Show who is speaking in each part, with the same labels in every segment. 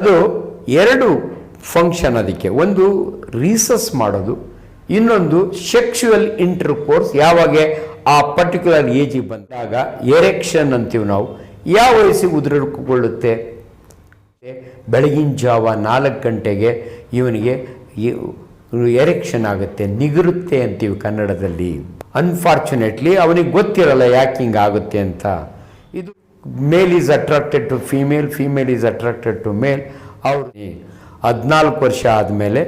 Speaker 1: ಅದು ಎರಡು ಫಂಕ್ಷನ್ ಅದಕ್ಕೆ. ಒಂದು ರೀಸಸ್ ಮಾಡೋದು, ಇನ್ನೊಂದು ಸೆಕ್ಷುವಲ್ ಇಂಟರ್ ಕೋರ್ಸ್ ಯಾವಾಗ? ಆ ಪರ್ಟಿಕ್ಯುಲರ್ ಏಜಿಗೆ ಬಂದಾಗ ಎರೆಕ್ಷನ್ ಅಂತೀವಿ ನಾವು. ಯಾವ ವಯಸ್ಸಿಗೆ ಉದುರಿಕೊಳ್ಳುತ್ತೆ? ಬೆಳಗಿನ ಜಾವ ನಾಲ್ಕು ಗಂಟೆಗೆ ಇವನಿಗೆ ಎರೆಕ್ಷನ್ ಆಗುತ್ತೆ. ನಿಗರುತ್ತೆ ಅಂತೀವಿ ಕನ್ನಡದಲ್ಲಿ. ಅನ್ಫಾರ್ಚುನೇಟ್ಲಿ ಅವನಿಗೆ ಗೊತ್ತಿರಲ್ಲ ಯಾಕೆ ಹಿಂಗೆ ಆಗುತ್ತೆ ಅಂತ. ಇದು male is attracted to female female is attracted to male ಅವ್ರು ಹದಿನಾಲ್ಕು ವರ್ಷ ಆದಮೇಲೆ,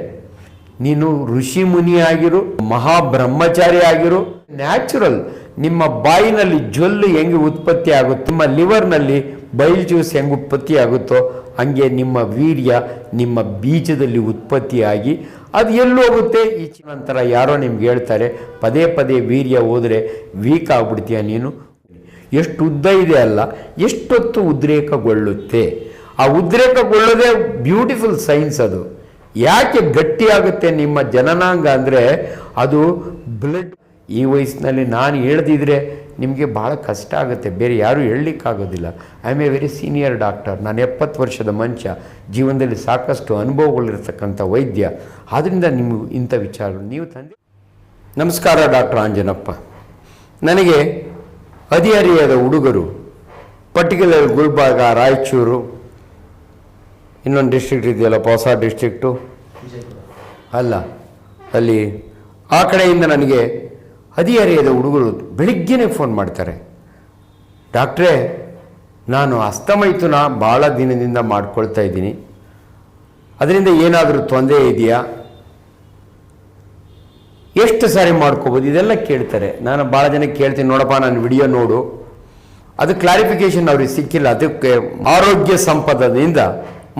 Speaker 1: ನೀನು ಋಷಿ ಮುನಿ ಆಗಿರು, ಮಹಾಬ್ರಹ್ಮಚಾರಿ ಆಗಿರು. ನ್ಯಾಚುರಲ್ ನಿಮ್ಮ ಬಾಯಿನಲ್ಲಿ ಜೊಲ್ಲು ಹೆಂಗೆ ಉತ್ಪತ್ತಿ ಆಗುತ್ತೆ, ನಿಮ್ಮ ಲಿವರ್ನಲ್ಲಿ ಬೈಲ್ ಜ್ಯೂಸ್ ಹೆಂಗೆ ಉತ್ಪತ್ತಿ ಆಗುತ್ತೋ, ಹಂಗೆ ನಿಮ್ಮ ವೀರ್ಯ ನಿಮ್ಮ ಬೀಜದಲ್ಲಿ ಉತ್ಪತ್ತಿಯಾಗಿ ಅದು ಎಲ್ಲಿ ಹೋಗುತ್ತೆ. ಈಚಿನ ನಂತರ ಯಾರೋ ನಿಮ್ಗೆ ಹೇಳ್ತಾರೆ, ಪದೇ ಪದೇ ವೀರ್ಯ ಹೋದರೆ ವೀಕ್ ಆಗ್ಬಿಡ್ತೀಯ ನೀನು. ಎಷ್ಟು ಉದ್ದ ಇದೆ ಅಲ್ಲ, ಎಷ್ಟೊತ್ತು ಉದ್ರೇಕಗೊಳ್ಳುತ್ತೆ. ಆ ಉದ್ರೇಕಗೊಳ್ಳೋದೇ ಬ್ಯೂಟಿಫುಲ್ ಸೈನ್ಸ್ ಅದು. ಯಾಕೆ ಗಟ್ಟಿಯಾಗುತ್ತೆ ನಿಮ್ಮ ಜನನಾಂಗ ಅಂದರೆ, ಅದು ಬ್ಲಡ್ ಈ ವಯಸ್ಸಿನಲ್ಲಿ ನಾನು ಹೇಳ್ದಿದ್ರೆ ನಿಮಗೆ ಭಾಳ ಕಷ್ಟ ಆಗುತ್ತೆ. ಬೇರೆ ಯಾರೂ ಹೇಳಲಿಕ್ಕಾಗೋದಿಲ್ಲ. I am a very senior doctor ನಾನು ಎಪ್ಪತ್ತು ವರ್ಷದ ಮಂಚ. ಜೀವನದಲ್ಲಿ ಸಾಕಷ್ಟು ಅನುಭವಗಳಿರ್ತಕ್ಕಂಥ ವೈದ್ಯ. ಆದ್ದರಿಂದ ನಿಮಗೆ ಇಂಥ ವಿಚಾರಗಳು. ನೀವು ತಂದೆ ನಮಸ್ಕಾರ ಡಾಕ್ಟರ್ ಆಂಜನಪ್ಪ. ನನಗೆ ಹದಿಹರಿಯದ ಹುಡುಗರು, ಪರ್ಟಿಕ್ಯುಲರ್ ಗುಲ್ಬರ್ಗ, ರಾಯಚೂರು, ಇನ್ನೊಂದು ಡಿಸ್ಟ್ರಿಕ್ಟ್ ಇದೆಯಲ್ಲ ಹೊಸ ಡಿಸ್ಟ್ರಿಕ್ಟು ಅಲ್ಲ, ಅಲ್ಲಿ ಆ ಕಡೆಯಿಂದ ನನಗೆ ಹದಿಹರಿಯದ ಹುಡುಗರು ಬೆಳಿಗ್ಗೆನೇ ಫೋನ್ ಮಾಡ್ತಾರೆ. ಡಾಕ್ಟ್ರೇ, ನಾನು ಅಸ್ತಮೈತುನ ಭಾಳ ದಿನದಿಂದ ಮಾಡ್ಕೊಳ್ತಾ ಇದ್ದೀನಿ. ಅದರಿಂದ ಏನಾದರೂ ತೊಂದರೆ ಇದೆಯಾ? ಎಷ್ಟು ಸಾರಿ ಮಾಡ್ಕೋಬೋದು? ಇದೆಲ್ಲ ಕೇಳ್ತಾರೆ. ನಾನು ಭಾಳ ಜನ ಕೇಳ್ತೀನಿ, ನೋಡಪ್ಪ ನಾನು ವಿಡಿಯೋ ನೋಡು. ಅದು ಕ್ಲಾರಿಫಿಕೇಶನ್ ಅವ್ರಿಗೆ ಸಿಕ್ಕಿಲ್ಲ. ಅದಕ್ಕೆ ಆರೋಗ್ಯ ಸಂಪದದಿಂದ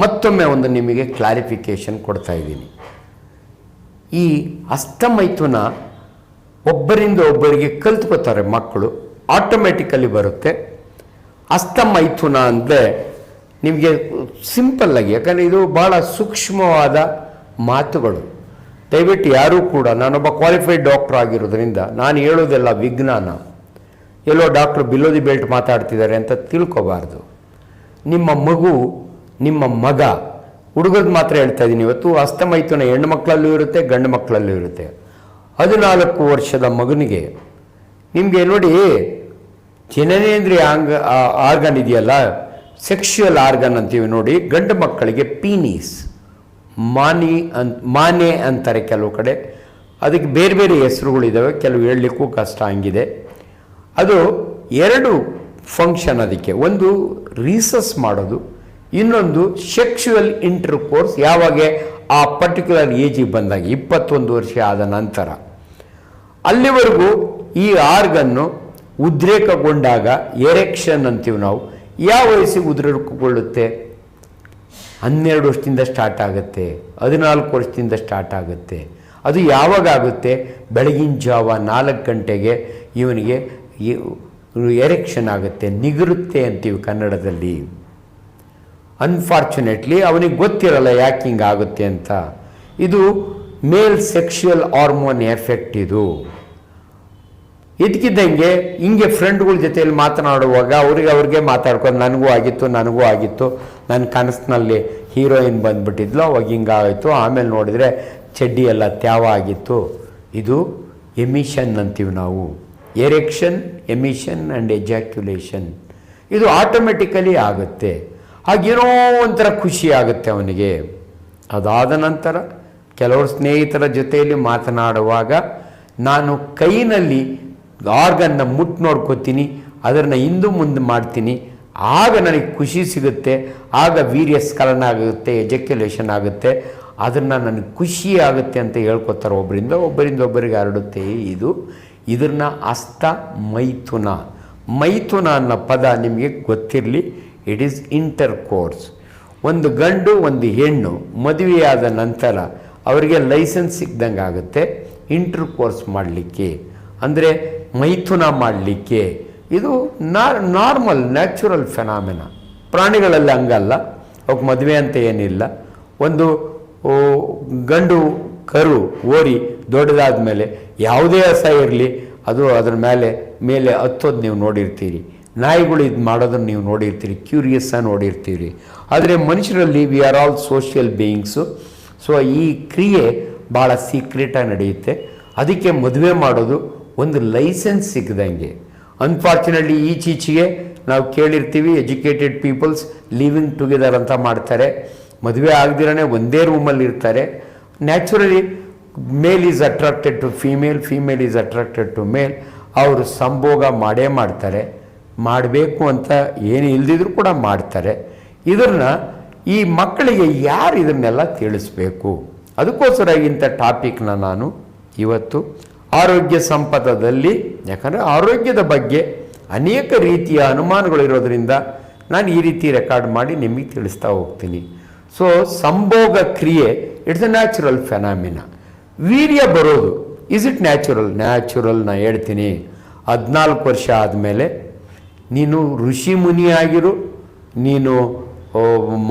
Speaker 1: ಮತ್ತೊಮ್ಮೆ ಒಂದು ನಿಮಗೆ ಕ್ಲಾರಿಫಿಕೇಶನ್ ಕೊಡ್ತಾ ಇದ್ದೀನಿ. ಈ ಅಷ್ಟಮೈಥುನ ಒಬ್ಬರಿಂದ ಒಬ್ಬರಿಗೆ ಕಲ್ತ್ಕೋತಾರೆ ಮಕ್ಕಳು. ಆಟೋಮೆಟಿಕಲಿ ಬರುತ್ತೆ. ಅಷ್ಟಮೈಥುನ ಅಂದರೆ ನಿಮಗೆ ಸಿಂಪಲ್ಲಾಗಿ ಯಾಕಂದರೆ ಇದು ಭಾಳ ಸೂಕ್ಷ್ಮವಾದ ಮಾತುಗಳು. ದಯವಿಟ್ಟು ಯಾರೂ ಕೂಡ, ನಾನೊಬ್ಬ ಕ್ವಾಲಿಫೈಡ್ ಡಾಕ್ಟರ್ ಆಗಿರೋದ್ರಿಂದ ನಾನು ಹೇಳೋದೆಲ್ಲ ವಿಜ್ಞಾನ. ಎಲ್ಲೋ ಡಾಕ್ಟ್ರು ಬಿಲೋದಿ ಬೆಲ್ಟ್ ಮಾತಾಡ್ತಿದ್ದಾರೆ ಅಂತ ತಿಳ್ಕೊಬಾರ್ದು. ನಿಮ್ಮ ಮಗು, ನಿಮ್ಮ ಮಗ ಹುಡುಗದ್ ಮಾತ್ರ ಹೇಳ್ತಾ ಇದ್ದೀನಿ ಇವತ್ತು ಅಸ್ತಮೈಥುನ ಹೆಣ್ಣು ಮಕ್ಕಳಲ್ಲೂ ಇರುತ್ತೆ, ಗಂಡು ಮಕ್ಕಳಲ್ಲೂ ಇರುತ್ತೆ. ಹದಿನಾಲ್ಕು ವರ್ಷದ ಮಗನಿಗೆ, ನಿಮಗೆ ನೋಡಿ, ಜನನೇಂದ್ರಿಯ ಆಂಗ ಆರ್ಗನ್ ಇದೆಯಲ್ಲ ಸೆಕ್ಷುಯಲ್ ಆರ್ಗನ್ ಅಂತೀವಿ ನೋಡಿ, ಗಂಡು ಮಕ್ಕಳಿಗೆ ಪೀನೀಸ್ ಮಾನಿ ಅಂತ ಮಾನೆ ಅಂತಾರೆ ಕೆಲವು ಕಡೆ. ಅದಕ್ಕೆ ಬೇರೆ ಬೇರೆ ಹೆಸರುಗಳಿದ್ದಾವೆ ಕೆಲವು ಹೇಳಲಿಕ್ಕೂ ಕಷ್ಟ ಹಂಗಿದೆ. ಅದು ಎರಡು ಫಂಕ್ಷನ್ ಅದಕ್ಕೆ. ಒಂದು ರೀಸಸ್ ಮಾಡೋದು, ಇನ್ನೊಂದು ಸೆಕ್ಷುವಲ್ ಇಂಟರ್ ಕೋರ್ಸ್ ಯಾವಾಗ ಆ ಪರ್ಟಿಕ್ಯುಲರ್ ಏಜಿಗೆ ಬಂದಾಗ, ಇಪ್ಪತ್ತೊಂದು ವರ್ಷ ಆದ ನಂತರ. ಅಲ್ಲಿವರೆಗೂ ಈ ಆರ್ಗನ್ನು ಉದ್ರೇಕಗೊಂಡಾಗ ಎರೆಕ್ಷನ್ ಅಂತೀವಿ ನಾವು. ಯಾವ ವಯಸ್ಸಿಗೆ ಉದ್ರೇಕಗೊಳ್ಳುತ್ತೆ? ಹನ್ನೆರಡು ವರ್ಷದಿಂದ ಸ್ಟಾರ್ಟ್ ಆಗುತ್ತೆ, ಹದಿನಾಲ್ಕು ವರ್ಷದಿಂದ ಸ್ಟಾರ್ಟ್ ಆಗುತ್ತೆ. ಅದು ಯಾವಾಗ ಆಗುತ್ತೆ? ಬೆಳಗಿನ ಜಾವ ನಾಲ್ಕು ಗಂಟೆಗೆ ಇವನಿಗೆ ಎರೆಕ್ಷನ್ ಆಗುತ್ತೆ ನಿಗರುತ್ತೆ ಅಂತೀವಿ ಕನ್ನಡದಲ್ಲಿ. ಅನ್ಫಾರ್ಚುನೇಟ್ಲಿ ಅವನಿಗೆ ಗೊತ್ತಿರಲ್ಲ ಯಾಕೆ ಹಿಂಗೆ ಆಗುತ್ತೆ ಅಂತ. ಇದು ಮೇಲ್ ಸೆಕ್ಷುವಲ್ ಹಾರ್ಮೋನ್ ಎಫೆಕ್ಟ್ ಇದು. ಇದಕ್ಕಿದ್ದಂಗೆ ಹಿಂಗೆ ಫ್ರೆಂಡ್ಗಳ ಜೊತೆಯಲ್ಲಿ ಮಾತನಾಡುವಾಗ ಅವ್ರಿಗೆ ಅವ್ರಿಗೆ ಮಾತಾಡ್ಕೊಂಡು, ನನಗೂ ಆಗಿತ್ತು ನನಗೂ ಆಗಿತ್ತು ನನ್ನ ಕನಸಿನಲ್ಲಿ ಹೀರೋಯಿನ್ ಬಂದುಬಿಟ್ಟಿದ್ಲು, ಅವಾಗ ಹಿಂಗಾಯಿತು. ಆಮೇಲೆ ನೋಡಿದರೆ ಚಡ್ಡಿ ಎಲ್ಲ ತ್ಯಾವ ಆಗಿತ್ತು. ಇದು ಎಮಿಷನ್ ಅಂತೀವಿ ನಾವು. Erection, emission and ejaculation. ಇದು ಆಟೋಮೆಟಿಕಲಿ ಆಗುತ್ತೆ. ಹಾಗೇನೋ ಒಂಥರ ಖುಷಿ ಆಗುತ್ತೆ ಅವನಿಗೆ. ಅದಾದ ನಂತರ ಕೆಲವರು ಸ್ನೇಹಿತರ ಜೊತೆಯಲ್ಲಿ ಮಾತನಾಡುವಾಗ ನಾನು ಕೈನಲ್ಲಿ ಆರ್ಗನ್ನ ಮುಟ್ಟು ನೋಡ್ಕೋತೀನಿ ಅದನ್ನು ಹಿಂದೂ ಮುಂದೆ ಮಾಡ್ತೀನಿ ಆಗ ನನಗೆ ಖುಷಿ ಸಿಗುತ್ತೆ, ಆಗ ವೀರ್ಯ ಸ್ಖಲನ ಆಗುತ್ತೆ. ಎಜಕ್ಯುಲೇಷನ್ ಆಗುತ್ತೆ ಅದನ್ನು ನನಗೆ ಖುಷಿ ಆಗುತ್ತೆ ಅಂತ ಹೇಳ್ಕೊತಾರೆ ಒಬ್ಬರಿಂದ ಒಬ್ಬರಿಂದ ಒಬ್ಬರಿಗೆ ಹರಡುತ್ತೆ. ಇದು ಇದನ್ನು ಅಸ್ತ ಮೈಥುನ. ಮೈಥುನ ಅನ್ನೋ ಪದ ನಿಮಗೆ ಗೊತ್ತಿರಲಿ. ಇಟ್ ಈಸ್ ಇಂಟರ್ ಕೋರ್ಸ್ ಒಂದು ಗಂಡು, ಒಂದು ಹೆಣ್ಣು ಮದುವೆಯಾದ ನಂತರ ಅವರಿಗೆ ಲೈಸೆನ್ಸ್ ಸಿಗ್ದಂಗೆ ಆಗುತ್ತೆ ಇಂಟರ್ ಕೋರ್ಸ್ ಮಾಡಲಿಕ್ಕೆ. ಅಂದರೆ ಮೈಥುನ ಮಾಡಲಿಕ್ಕೆ. ಇದು ನಾರ್ಮಲ್, ನ್ಯಾಚುರಲ್ ಫೆನಾಮಿನ. ಪ್ರಾಣಿಗಳಲ್ಲಿ ಹಂಗಲ್ಲ, ಅವಕ್ಕೆ ಮದುವೆ ಅಂತ ಏನಿಲ್ಲ. ಒಂದು ಗಂಡು, ಕರು, ಓರಿ ದೊಡ್ಡದಾದ ಮೇಲೆ ಯಾವುದೇ ಹಸ ಇರಲಿ, ಅದು ಅದರ ಮೇಲೆ ಮೇಲೆ ಹತ್ತೋದು ನೀವು ನೋಡಿರ್ತೀರಿ. ನಾಯಿಗಳು ಇದು ಮಾಡೋದನ್ನು ನೀವು ನೋಡಿರ್ತೀರಿ ಕ್ಯೂರಿಯಸ್ ಆಗಿ ನೋಡಿರ್ತೀರಿ. ಆದರೆ ಮನುಷ್ಯರಲ್ಲಿ we are all social beings so ಈ ಕ್ರಿಯೆ ಭಾಳ ಸೀಕ್ರೆಟಾಗಿ ನಡೆಯುತ್ತೆ. ಅದಕ್ಕೆ ಮದುವೆ ಮಾಡೋದು ಒಂದು ಲೈಸೆನ್ಸ್ ಸಿಕ್ಕದಂಗೆ ಅನ್ಫಾರ್ಚುನೇಟ್ಲಿ ಈಚೀಚೆಗೆ ನಾವು ಕೇಳಿರ್ತೀವಿ ಎಜುಕೇಟೆಡ್ ಪೀಪಲ್ಸ್ ಲಿವಿಂಗ್ ಟುಗೆದರ್ ಅಂತ ಮಾಡ್ತಾರೆ. ಮದುವೆ ಆಗದಿರೇ ಒಂದೇ ರೂಮಲ್ಲಿ ಇರ್ತಾರೆ. Naturally male is attracted to female female is attracted to male ಅವರು ಸಂಭೋಗ ಮಾಡೇ ಮಾಡ್ತಾರೆ. ಮಾಡಬೇಕು ಅಂತ ಏನು ಇಲ್ದಿದ್ರು ಕೂಡ ಮಾಡ್ತಾರೆ. ಇದನ್ನು ಈ ಮಕ್ಕಳಿಗೆ ಯಾರು ಇದನ್ನೆಲ್ಲ ತಿಳಿಸ್ಬೇಕು? ಅದಕ್ಕೋಸ್ಕರ ಇಂಥ ಟಾಪಿಕ್ನ ನಾನು ಇವತ್ತು ಆರೋಗ್ಯ ಸಂಪದದಲ್ಲಿ ಯಾಕಂದರೆ ಆರೋಗ್ಯದ ಬಗ್ಗೆ ಅನೇಕ ರೀತಿಯ ಅನುಮಾನಗಳು ಇರೋದ್ರಿಂದ ನಾನು ಈ ರೀತಿ ರೆಕಾರ್ಡ್ ಮಾಡಿ ನಿಮಗೆ ತಿಳಿಸ್ತಾ ಹೋಗ್ತೀನಿ. ಸೊ ಸಂಭೋಗ ಕ್ರಿಯೆ ಇಟ್ಸ್ ಅ ನ್ಯಾಚುರಲ್ ಫೆನಾಮಿನ ವೀರ್ಯ ಬರೋದು ಇಸ್ ಇಟ್ ನ್ಯಾಚುರಲ್ ನ್ಯಾಚುರಲ್ ನಾ ಹೇಳ್ತೀನಿ. ಹದಿನಾಲ್ಕು ವರ್ಷ ಆದಮೇಲೆ, ನೀನು ಋಷಿ ಮುನಿ ಆಗಿರು, ನೀನು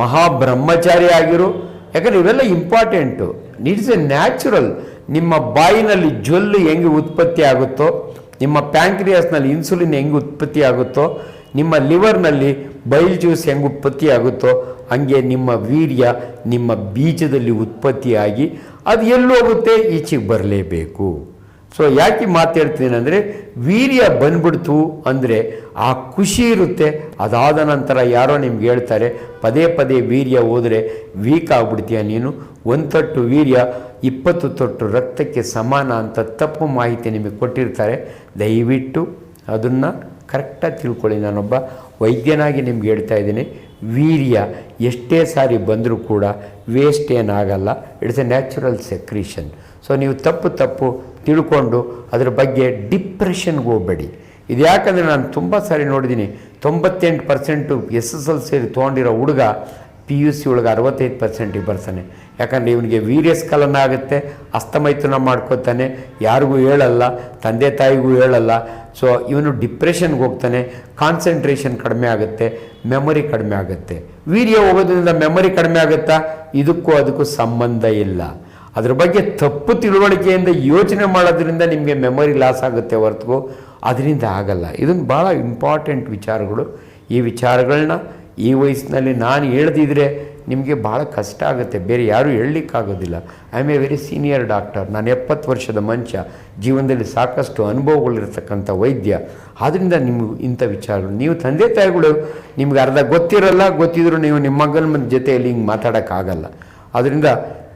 Speaker 1: ಮಹಾಬ್ರಹ್ಮಚಾರಿ ಆಗಿರು, ಯಾಕಂದರೆ ಇವೆಲ್ಲ ಇಂಪಾರ್ಟೆಂಟು ಇಟ್ಸ್ ಎ ನ್ಯಾಚುರಲ್ ನಿಮ್ಮ ಬಾಯಿನಲ್ಲಿ ಜೊಲ್ಲು ಹೆಂಗೆ ಉತ್ಪತ್ತಿ ಆಗುತ್ತೋ, ನಿಮ್ಮ ಪ್ಯಾಂಕ್ರಿಯಾಸ್ನಲ್ಲಿ ಇನ್ಸುಲಿನ್ ಹೆಂಗೆ ಉತ್ಪತ್ತಿ ಆಗುತ್ತೋ, ನಿಮ್ಮ ಲಿವರ್ನಲ್ಲಿ ಬೈಲ್ ಜ್ಯೂಸ್ ಹೆಂಗೆ ಉತ್ಪತ್ತಿ ಆಗುತ್ತೋ, ಹಂಗೆ ನಿಮ್ಮ ವೀರ್ಯ ನಿಮ್ಮ ಬೀಜದಲ್ಲಿ ಉತ್ಪತ್ತಿಯಾಗಿ ಅದು ಎಲ್ಲೋಗುತ್ತೆ ಈಚೆಗೆ ಬರಲೇಬೇಕು. ಸೊ ಯಾಕೆ ಮಾತಾಡ್ತೀನಿ ಅಂದರೆ, ವೀರ್ಯ ಬಂದ್ಬಿಡ್ತು ಅಂದರೆ ಆ ಖುಷಿ ಇರುತ್ತೆ. ಅದಾದ ನಂತರ ಯಾರೋ ನಿಮ್ಗೆ ಹೇಳ್ತಾರೆ, ಪದೇ ಪದೇ ವೀರ್ಯ ಹೋದರೆ ವೀಕ್ ಆಗ್ಬಿಡ್ತೀಯ ನೀನು? ಒಂದು ತಟ್ಟು ವೀರ್ಯ ಇಪ್ಪತ್ತು ತೊಟ್ಟು ರಕ್ತಕ್ಕೆ ಸಮಾನ ಅಂತ ತಪ್ಪು ಮಾಹಿತಿ ನಿಮಗೆ ಕೊಟ್ಟಿರ್ತಾರೆ. ದಯವಿಟ್ಟು ಅದನ್ನು ಕರೆಕ್ಟಾಗಿ ತಿಳ್ಕೊಳ್ಳಿ. ನಾನೊಬ್ಬ ವೈದ್ಯನಾಗಿ ನಿಮ್ಗೆ ಹೇಳ್ತಾ ಇದ್ದೀನಿ. ವೀರ್ಯ ಎಷ್ಟೇ ಸಾರಿ ಬಂದರೂ ಕೂಡ ವೇಸ್ಟ್ ಏನಾಗಲ್ಲ. It's a natural secretion so ನೀವು ತಪ್ಪು ತಪ್ಪು ತಿಳ್ಕೊಂಡು ಅದ್ರ ಬಗ್ಗೆ ಡಿಪ್ರೆಷನ್ಗೆ ಹೋಗಬೇಡಿ. ಇದು ಯಾಕಂದರೆ ನಾನು ತುಂಬ ಸಾರಿ ನೋಡಿದ್ದೀನಿ. ತೊಂಬತ್ತೆಂಟು percent S S L C ತೊಗೊಂಡಿರೋ ಹುಡುಗ ಪಿ ಯು ಸಿ ಒಳಗೆ ಅರವತ್ತೈದು ಪರ್ಸೆಂಟಿಗೆ ಬರ್ತಾನೆ. ಯಾಕಂದರೆ ಇವನಿಗೆ ವೀರ್ಯಸ್ಖಲನ ಆಗುತ್ತೆ ಅಸ್ತಮೈಥುನ ಮಾಡ್ಕೋತಾನೆ, ಯಾರಿಗೂ ಹೇಳಲ್ಲ, ತಂದೆ ತಾಯಿಗೂ ಹೇಳಲ್ಲ. ಸೊ ಇವನು ಡಿಪ್ರೆಷನ್ಗೆ ಹೋಗ್ತಾನೆ ಕಾನ್ಸಂಟ್ರೇಷನ್ ಕಡಿಮೆ ಆಗುತ್ತೆ ಮೆಮೊರಿ ಕಡಿಮೆ ಆಗುತ್ತೆ. ವೀರ್ಯ ಹೋಗೋದ್ರಿಂದ ಮೆಮೊರಿ ಕಡಿಮೆ ಆಗುತ್ತಾ? ಇದಕ್ಕೂ ಅದಕ್ಕೂ ಸಂಬಂಧ ಇಲ್ಲ. ಅದ್ರ ಬಗ್ಗೆ ತಪ್ಪು ತಿಳುವಳಿಕೆಯಿಂದ ಯೋಚನೆ ಮಾಡೋದ್ರಿಂದ ನಿಮಗೆ ಮೆಮೊರಿ ಲಾಸ್ ಆಗುತ್ತೆ ಹೊರತು ಅದರಿಂದ ಆಗಲ್ಲ. ಇದನ್ನು ಭಾಳ ಇಂಪಾರ್ಟೆಂಟ್ ವಿಚಾರಗಳು. ಈ ವಿಚಾರಗಳನ್ನ ಈ ವಯಸ್ಸಿನಲ್ಲಿ ನಾನು ಹೇಳ್ದಿದ್ರೆ ನಿಮಗೆ ಭಾಳ ಕಷ್ಟ ಆಗುತ್ತೆ. ಬೇರೆ ಯಾರೂ ಹೇಳಲಿಕ್ಕಾಗೋದಿಲ್ಲ. I am a very senior doctor ನಾನು ಎಪ್ಪತ್ತು ವರ್ಷದ ಮಂಚ. ಜೀವನದಲ್ಲಿ ಸಾಕಷ್ಟು ಅನುಭವಗಳಿರ್ತಕ್ಕಂಥ ವೈದ್ಯ. ಆದ್ದರಿಂದ ನಿಮ್ಗೆ ಇಂಥ ವಿಚಾರಗಳು ನೀವು ತಂದೆ ತಾಯಿಗಳು ನಿಮ್ಗೆ ಅರ್ಧ ಗೊತ್ತಿರಲ್ಲ, ಗೊತ್ತಿದ್ರು ನೀವು ನಿಮ್ಮ ಮಗನ ಜೊತೆಯಲ್ಲಿ ಹಿಂಗೆ ಮಾತಾಡೋಕ್ಕಾಗಲ್ಲ. ಆದ್ದರಿಂದ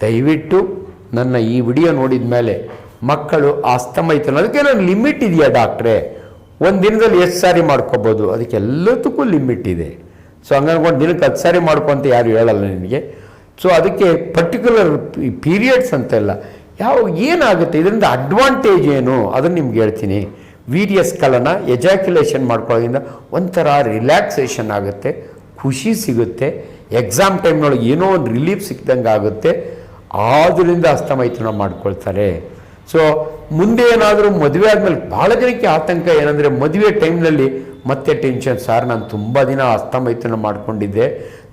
Speaker 1: ದಯವಿಟ್ಟು ನನ್ನ ಈ ವಿಡಿಯೋ ನೋಡಿದ ಮೇಲೆ ಮಕ್ಕಳು ಅಸ್ತಮೈತನ. ಅದಕ್ಕೆ ನಾನು ಲಿಮಿಟ್ ಇದೆಯಾ ಡಾಕ್ಟ್ರೇ? ಒಂದು ದಿನದಲ್ಲಿ ಎಷ್ಟು ಸಾರಿ ಮಾಡ್ಕೋಬೋದು? ಅದಕ್ಕೆಲ್ಲದಕ್ಕೂ ಲಿಮಿಟ್ ಇದೆ. ಸೊ ಹಂಗನ್ಕೊಂಡು ದಿನಕ್ಕೆ ಹತ್ತು ಸಾರಿ ಮಾಡ್ಕೊಂತ ಯಾರು ಹೇಳಲ್ಲ ನಿನಗೆ. ಸೊ ಅದಕ್ಕೆ ಪರ್ಟಿಕ್ಯುಲರ್ ಪೀರಿಯಡ್ಸ್ ಅಂತ ಇಲ್ಲ ಯಾವ ಏನಾಗುತ್ತೆ? ಇದರಿಂದ ಅಡ್ವಾಂಟೇಜ್ ಏನು? ಅದನ್ನು ನಿಮ್ಗೆ ಹೇಳ್ತೀನಿ. ವೀರ್ಯ ಕಲನ ಎಜಾಕ್ಯುಲೇಷನ್ ಮಾಡ್ಕೊಳ್ಳೋದ್ರಿಂದ ಒಂಥರ ರಿಲ್ಯಾಕ್ಸೇಷನ್ ಆಗುತ್ತೆ, ಖುಷಿ ಸಿಗುತ್ತೆ ಎಕ್ಸಾಮ್ ಟೈಮ್ನೊಳಗೆ ಏನೋ ಒಂದು ರಿಲೀಫ್ ಸಿಕ್ದಂಗೆ ಆಗುತ್ತೆ. ಆದ್ದರಿಂದ ಅಸ್ತಮೈಥುನ ಮಾಡ್ಕೊಳ್ತಾರೆ. ಸೊ ಮುಂದೆ ಏನಾದರೂ ಮದುವೆ ಆದಮೇಲೆ ಭಾಳ ಜನಕ್ಕೆ ಆತಂಕ ಏನಂದರೆ ಮದುವೆ ಟೈಮ್ನಲ್ಲಿ ಮತ್ತೆ ಟೆನ್ಷನ್. ಸರ್, ನಾನು ತುಂಬ ದಿನ ಅಸ್ತಮೈತನ ಮಾಡಿಕೊಂಡಿದ್ದೆ.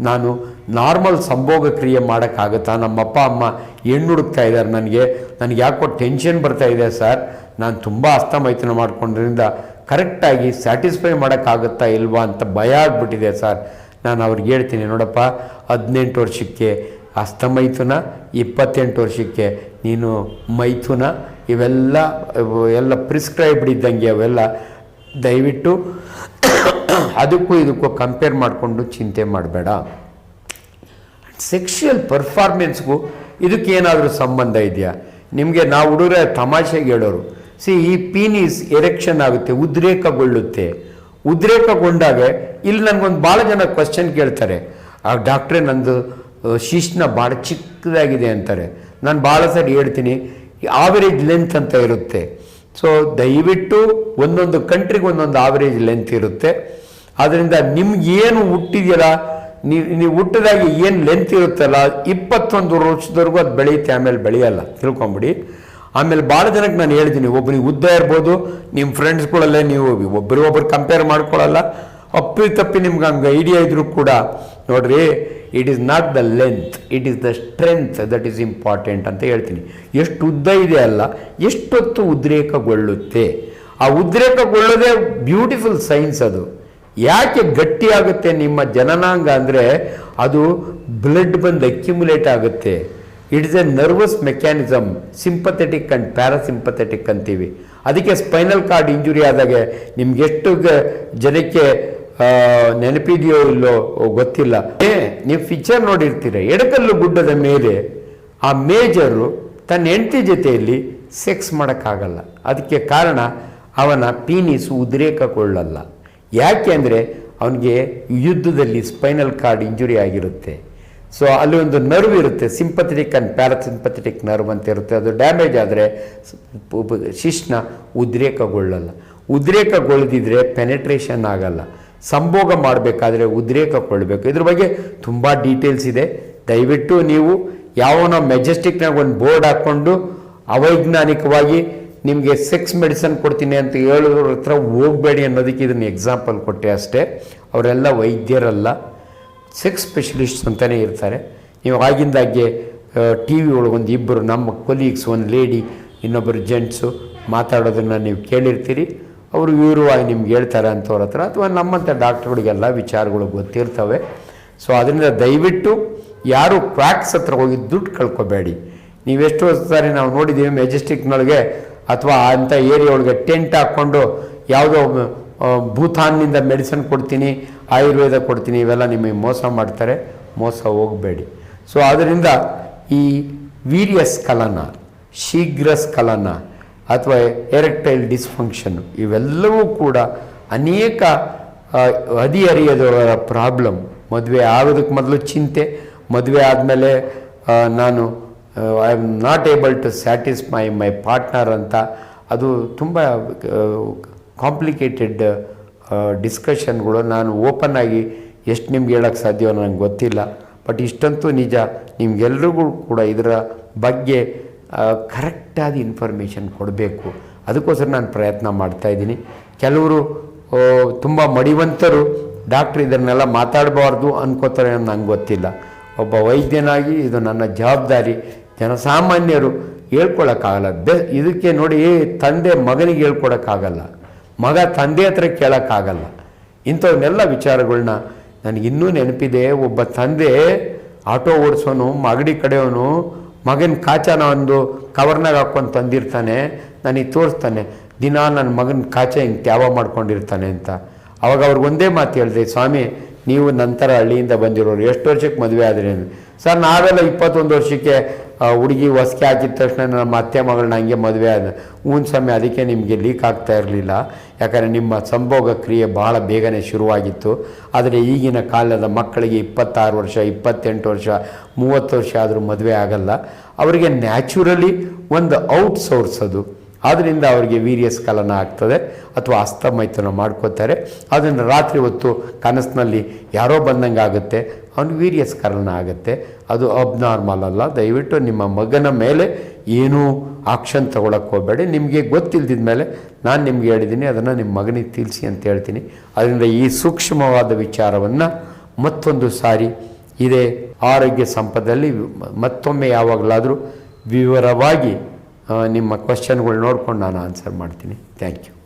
Speaker 1: ನಾನು ನಾರ್ಮಲ್ ಸಂಭೋಗ ಕ್ರಿಯೆ ಮಾಡೋಕ್ಕಾಗುತ್ತಾ? ನಮ್ಮಪ್ಪ, ಅಮ್ಮ ಹೆಣ್ಣು ಹುಡುಕ್ತಾ ಇದ್ದಾರೆ ನನಗೆ? ನನಗೆ ಯಾಕೋ ಟೆನ್ಷನ್ ಬರ್ತಾ ಇದೆ ಸರ್. ನಾನು ತುಂಬ ಅಸ್ತಮೈತನ ಮಾಡ್ಕೊಂಡ್ರಿಂದ ಕರೆಕ್ಟಾಗಿ ಸ್ಯಾಟಿಸ್ಫೈ ಮಾಡೋಕ್ಕಾಗುತ್ತಾ ಇಲ್ವಾ ಅಂತ ಭಯ ಆಗ್ಬಿಟ್ಟಿದೆ ಸರ್. ನಾನು ಅವ್ರಿಗೆ ಹೇಳ್ತೀನಿ, ನೋಡಪ್ಪ, ಹದಿನೆಂಟು ವರ್ಷಕ್ಕೆ ಅಸ್ತಮೈಥುನ ಇಪ್ಪತ್ತೆಂಟು ವರ್ಷಕ್ಕೆ ನೀನು ಮೈಥುನ, ಇವೆಲ್ಲ ಎಲ್ಲ ಪ್ರಿಸ್ಕ್ರೈಬ್ಡ್ ಇದ್ದಂಗೆ ಅವೆಲ್ಲ ದಯವಿಟ್ಟು ಅದಕ್ಕೂ ಇದಕ್ಕೂ ಕಂಪೇರ್ ಮಾಡಿಕೊಂಡು ಚಿಂತೆ ಮಾಡಬೇಡ. ಸೆಕ್ಷುಯಲ್ ಪರ್ಫಾರ್ಮೆನ್ಸ್ಗೂ ಇದಕ್ಕೇನಾದರೂ ಸಂಬಂಧ ಇದೆಯಾ? ನಿಮಗೆ ನಾವು ಹುಡುಗರೇ ತಮಾಷೆಗೆ ಹೇಳೋರು, ಸಿ, ಈ ಪೀನೀಸ್ ಎರೆಕ್ಷನ್ ಆಗುತ್ತೆ, ಉದ್ರೇಕಗೊಳ್ಳುತ್ತೆ. ಉದ್ರೇಕಗೊಂಡಾಗ ಇಲ್ಲಿ ನನಗೊಂದು ಭಾಳ ಜನ ಕ್ವಶನ್ ಕೇಳ್ತಾರೆ. ಆ ಡಾಕ್ಟ್ರೇ ನಂದು ಶಿಶ್ನ ಭಾಳ ಚಿಕ್ಕದಾಗಿದೆ ಅಂತಾರೆ. ನಾನು ಭಾಳ ಸರಿ ಹೇಳ್ತೀನಿ ಆವರೇಜ್ ಲೆಂತ್ ಅಂತ ಇರುತ್ತೆ. ಸೊ ದಯವಿಟ್ಟು ಒಂದೊಂದು ಕಂಟ್ರಿಗೆ ಒಂದೊಂದು ಆವರೇಜ್ ಲೆಂತ್ ಇರುತ್ತೆ. ಆದ್ದರಿಂದ ನಿಮ್ಗೇನು ಹುಟ್ಟಿದೆಯಲ್ಲ ನೀವು ನೀವು ಹುಟ್ಟಿದಾಗ ಏನು ಲೆಂತ್ ಇರುತ್ತಲ್ಲ, ಇಪ್ಪತ್ತೊಂದು ವರ್ಷದವರೆಗೂ ಅದು ಬೆಳೆಯುತ್ತೆ, ಆಮೇಲೆ ಬೆಳೆಯಲ್ಲ. ತಿಳ್ಕೊಂಬಿಡಿ. ಆಮೇಲೆ ಭಾಳ ಜನಕ್ಕೆ ನಾನು ಹೇಳ್ತೀನಿ ಒಬ್ಬನಿಗೆ ಉದ್ದ ಇರ್ಬೋದು ನಿಮ್ಮ ಫ್ರೆಂಡ್ಸ್ಗಳಲ್ಲೇ ನೀವು ಒಬ್ಬರಿಗೊಬ್ಬರು ಕಂಪೇರ್ ಮಾಡ್ಕೊಳ್ಳಲ್ಲ ಅಪ್ಪಿ ತಪ್ಪಿ ನಿಮ್ಗೆ ಹಂಗೆ ಐಡಿಯಾ ಇದ್ರೂ ಕೂಡ, ನೋಡ್ರಿ it is not the length it is the strength that is important ಅಂತ ಹೇಳ್ತೀನಿ. ಎಷ್ಟು ಉದ್ದ ಇದೆ ಅಲ್ಲ, ಎಷ್ಟೊತ್ತು ಉದ್ರೇಕಗೊಳ್ಳುತ್ತೆ? ಆ ಉದ್ರೇಕಗೊಳ್ಳೋದೇ ಬ್ಯೂಟಿಫುಲ್ ಸೈನ್ಸ್ ಅದು. ಯಾಕೆ ಗಟ್ಟಿಯಾಗುತ್ತೆ ನಿಮ್ಮ ಜನನಾಂಗ ಅಂದರೆ ಅದು ಬ್ಲಡ್ ಬಂದು ಅಕ್ಯುಮುಲೇಟ್ ಆಗುತ್ತೆ. It is a nervous mechanism sympathetic and parasympathetic ಅಂತೀವಿ. ಅದಕ್ಕೆ ಸ್ಪೈನಲ್ ಕಾರ್ಡ್ ಇಂಜುರಿ ಆದಾಗೆ ನಿಮ್ಗೆ ಎಷ್ಟು ಜನಕ್ಕೆ ನೆನಪಿದೆಯೋ ಇಲ್ಲೋ ಗೊತ್ತಿಲ್ಲ. ಏ, ನೀವು ಪಿಕ್ಚರ್ ನೋಡಿರ್ತೀರ? ಎಡಕಲ್ಲು ಗುಡ್ಡದ ಮೇಲೆ ಆ ಮೇಜರು ತನ್ನ ಹೆಂಡತಿ ಜೊತೆಯಲ್ಲಿ ಸೆಕ್ಸ್ ಮಾಡೋಕ್ಕಾಗಲ್ಲ. ಅದಕ್ಕೆ ಕಾರಣ ಅವನ ಪೀನಿಸ್ ಉದ್ರೇಕಗೊಳ್ಳಲ್ಲ. ಯಾಕೆ ಅಂದರೆ ಅವನಿಗೆ ಯುದ್ಧದಲ್ಲಿ ಸ್ಪೈನಲ್ ಕಾರ್ಡ್ ಇಂಜುರಿ ಆಗಿರುತ್ತೆ. ಸೊ ಅಲ್ಲಿ ಒಂದು ನರ್ವ್ ಇರುತ್ತೆ ಸಿಂಪಥೆಟಿಕ್ ಆ್ಯಂಡ್ ಪ್ಯಾರಾಸಿಂಪಥೆಟಿಕ್ ನರ್ವ್ ಅಂತ ಇರುತ್ತೆ. ಅದು ಡ್ಯಾಮೇಜ್ ಆದರೆ ಶಿಶ್ನ ಉದ್ರೇಕಗೊಳ್ಳಲ್ಲ. ಉದ್ರೇಕಗೊಳ್ಳದಿದ್ರೆ ಪೆನೆಟ್ರೇಷನ್ ಆಗಲ್ಲ. ಸಂಭೋಗ ಮಾಡಬೇಕಾದ್ರೆ ಉದ್ರೇಕ ಕೊಡಬೇಕು ಇದ್ರ ಬಗ್ಗೆ ತುಂಬ ಡೀಟೇಲ್ಸ್ ಇದೆ. ದಯವಿಟ್ಟು ನೀವು ಯಾವನೋ ಮೆಜೆಸ್ಟಿಕ್ನಾಗ ಒಂದು ಬೋರ್ಡ್ ಹಾಕ್ಕೊಂಡು ಅವೈಜ್ಞಾನಿಕವಾಗಿ ನಿಮಗೆ ಸೆಕ್ಸ್ ಮೆಡಿಸನ್ ಕೊಡ್ತೀನಿ ಅಂತ ಹೇಳೋರ ಹತ್ರ ಹೋಗಬೇಡಿ ಅನ್ನೋದಕ್ಕೆ ಇದನ್ನು ಎಕ್ಸಾಂಪಲ್ ಕೊಟ್ಟೆ ಅಷ್ಟೇ. ಅವರೆಲ್ಲ ವೈದ್ಯರಲ್ಲ. ಸೆಕ್ಸ್ ಸ್ಪೆಷಲಿಸ್ಟ್ ಅಂತಲೇ ಇರ್ತಾರೆ. ನೀವು ಆಗಿಂದಾಗೆ ಟಿ ವಿ ಒಳಗೊಂದು ಇಬ್ಬರು ನಮ್ಮ ಕೊಲೀಗ್ಸ್ ಒಂದು ಲೇಡಿ ಇನ್ನೊಬ್ಬರು ಜೆಂಟ್ಸು ಮಾತಾಡೋದನ್ನು ನೀವು ಕೇಳಿರ್ತೀರಿ. ಅವರು ವಿವರವಾಗಿ ನಿಮ್ಗೆ ಹೇಳ್ತಾರೆ ಅಂಥವ್ರ ಹತ್ರ ಅಥವಾ ನಮ್ಮಂಥ ಡಾಕ್ಟ್ರುಗಳಿಗೆಲ್ಲ ವಿಚಾರಗಳು ಗೊತ್ತಿರ್ತವೆ. ಸೊ ಅದರಿಂದ ದಯವಿಟ್ಟು ಯಾರು ಕ್ವಾಕ್ಸ್ ಹತ್ರ ಹೋಗಿ ದುಡ್ಡು ಕಳ್ಕೊಬೇಡಿ. ನೀವೆಷ್ಟು ಸಾರಿ ನಾವು ನೋಡಿದ್ದೀವಿ ಮೆಜೆಸ್ಟಿಕ್ನೊಳಗೆ ಅಥವಾ ಅಂಥ ಏರಿಯಾ ಟೆಂಟ್ ಹಾಕ್ಕೊಂಡು ಯಾವುದೋ ಭೂತಾನ್ನಿಂದ ಮೆಡಿಸನ್ ಕೊಡ್ತೀನಿ, ಆಯುರ್ವೇದ ಕೊಡ್ತೀನಿ, ಇವೆಲ್ಲ ನಿಮಗೆ ಮೋಸ ಮಾಡ್ತಾರೆ. ಮೋಸ ಹೋಗಬೇಡಿ. ಸೊ ಅದರಿಂದ ಈ ವೀರ್ಯ ಸ್ಖಲನ ಶೀಘ್ರ ಸ್ಖಲನ ಅಥವಾ ಎರೆಕ್ಟೈಲ್ ಡಿಸ್ಫಂಕ್ಷನ್ ಇವೆಲ್ಲವೂ ಕೂಡ ಅನೇಕ ಹದಿಹರಿಯದವರ ಪ್ರಾಬ್ಲಮ್ ಮದುವೆ ಆಗೋದಕ್ಕೆ ಮೊದಲು ಚಿಂತೆ, ಮದುವೆ ಆದಮೇಲೆ ನಾನು I am not able to satisfy my partner ಅಂತ ಅದು ತುಂಬ ಕಾಂಪ್ಲಿಕೇಟೆಡ್ ಡಿಸ್ಕಷನ್ಗಳು ನಾನು ಓಪನ್ ಆಗಿ ಎಷ್ಟು ನಿಮ್ಗೆ ಹೇಳೋಕ್ಕೆ ಸಾಧ್ಯವೋ ನನಗೆ ಗೊತ್ತಿಲ್ಲ. ಬಟ್ ಇಷ್ಟಂತೂ ನಿಜ, ನಿಮ್ಗೆಲ್ರಿಗೂ ಕೂಡ ಇದರ ಬಗ್ಗೆ ಕರೆಕ್ಟಾದ ಇನ್ಫಾರ್ಮೇಷನ್ ಕೊಡಬೇಕು. ಅದಕ್ಕೋಸ್ಕರ ನಾನು ಪ್ರಯತ್ನ ಮಾಡ್ತಾ ಇದ್ದೀನಿ. ಕೆಲವರು ತುಂಬ ಮಡಿವಂತರು ಡಾಕ್ಟ್ರ್ ಇದನ್ನೆಲ್ಲ ಮಾತಾಡಬಾರ್ದು ಅನ್ಕೋತಾರೆ ನಂಗೆ ಗೊತ್ತಿಲ್ಲ. ಒಬ್ಬ ವೈದ್ಯನಾಗಿ ಇದು ನನ್ನ ಜವಾಬ್ದಾರಿ. ಜನಸಾಮಾನ್ಯರು ಹೇಳ್ಕೊಳಕ್ಕಾಗಲ್ಲ. ಬೆ, ಇದಕ್ಕೆ ನೋಡಿ ತಂದೆ ಮಗನಿಗೆ ಹೇಳ್ಕೊಡೋಕ್ಕಾಗಲ್ಲ. ಮಗ ತಂದೆ ಹತ್ರ ಕೇಳೋಕ್ಕಾಗಲ್ಲ. ಇಂಥವನ್ನೆಲ್ಲ ವಿಚಾರಗಳನ್ನ ನನಗಿನ್ನೂ ನೆನಪಿದೆ. ಒಬ್ಬ ತಂದೆ ಆಟೋ ಓಡಿಸೋನು, ಮಗಡಿ ಕಡೆಯವನು ಮಗನ ಕಾಚನ ಒಂದು ಕವರ್ನಾಗ ಹಾಕ್ಕೊಂಡು ತಂದಿರ್ತಾನೆ, ನನಗೆ ತೋರಿಸ್ತಾನೆ, ದಿನ ನನ್ನ ಮಗನ ಕಾಚ ಹಿಂಗೆ ತ್ಯಾವ ಮಾಡ್ಕೊಂಡಿರ್ತಾನೆ ಅಂತ ಅವಾಗ ಅವ್ರಿಗೆ ಒಂದೇ ಮಾತು ಹೇಳಿದೆ, ಸ್ವಾಮಿ, ನೀವು ನಂತರ ಹಳ್ಳಿಯಿಂದ ಬಂದಿರೋರು, ಎಷ್ಟು ವರ್ಷಕ್ಕೆ ಮದುವೆ ಆದರೆ. ಸರ್, ನಾವೆಲ್ಲ ಇಪ್ಪತ್ತೊಂದು ವರ್ಷಕ್ಕೆ ಹುಡುಗಿ ಹೊಸ್ಕೆ ಹಾಕಿದ ತಕ್ಷಣ ನಮ್ಮ ಅತ್ತೆ ಮಗಳನ್ನ ಹಂಗೆ ಮದುವೆ ಆದ ಹ್ಞೂ ಸಮಯ ಅದಕ್ಕೆ ನಿಮಗೆ ಲೀಕ್ ಆಗ್ತಾ ಇರಲಿಲ್ಲ. ಯಾಕಂದರೆ ನಿಮ್ಮ ಸಂಭೋಗ ಕ್ರಿಯೆ ಭಾಳ ಬೇಗನೆ ಶುರುವಾಗಿತ್ತು. ಆದರೆ ಈಗಿನ ಕಾಲದ ಮಕ್ಕಳಿಗೆ ಇಪ್ಪತ್ತಾರು ವರ್ಷ, ಇಪ್ಪತ್ತೆಂಟು ವರ್ಷ, ಮೂವತ್ತು ವರ್ಷ ಆದರೂ ಮದುವೆ ಆಗಲ್ಲ. ಅವರಿಗೆ ನ್ಯಾಚುರಲಿ ಒಂದು ಔಟ್ಸೋರ್ಸ್ ಅದು. ಆದ್ದರಿಂದ ಅವರಿಗೆ ವೀರ್ಯ ಸ್ಖಲನ ಆಗ್ತದೆ ಅಥವಾ ಅಸ್ತಮೈಥುನ ಮಾಡ್ಕೋತಾರೆ. ಅದನ್ನು ರಾತ್ರಿ ಹೊತ್ತು ಕನಸಿನಲ್ಲಿ ಯಾರೋ ಬಂದಂಗೆ ಆಗುತ್ತೆ ಅವನು ವೀರ್ಯ ಸ್ಖಲನ ಆಗುತ್ತೆ. ಅದು ಅಬ್ನಾರ್ಮಲ್ ಅಲ್ಲ. ದಯವಿಟ್ಟು ನಿಮ್ಮ ಮಗನ ಮೇಲೆ ಏನೂ ಆಕ್ಷನ್ ತಗೊಳಕ್ಕೆ ಹೋಗಬೇಡಿ. ನಿಮಗೆ ಗೊತ್ತಿಲ್ದಿದ ಮೇಲೆ ನಾನು ನಿಮ್ಗೆ ಹೇಳಿದ್ದೀನಿ ಅದನ್ನು ನಿಮ್ಮ ಮಗನಿಗೆ ತಿಳಿಸಿ ಅಂತ ಹೇಳ್ತೀನಿ. ಅದರಿಂದ ಈ ಸೂಕ್ಷ್ಮವಾದ ವಿಚಾರವನ್ನು ಮತ್ತೊಂದು ಸಾರಿ ಇದೇ ಆರೋಗ್ಯ ಸಂಪದಲ್ಲಿ ಮತ್ತೊಮ್ಮೆ ಯಾವಾಗಲಾದರೂ ವಿವರವಾಗಿ ನಿಮ್ಮ ಕ್ವಶನ್ಗಳು ನೋಡ್ಕೊಂಡು ನಾನು ಆನ್ಸರ್ ಮಾಡ್ತೀನಿ. Thank you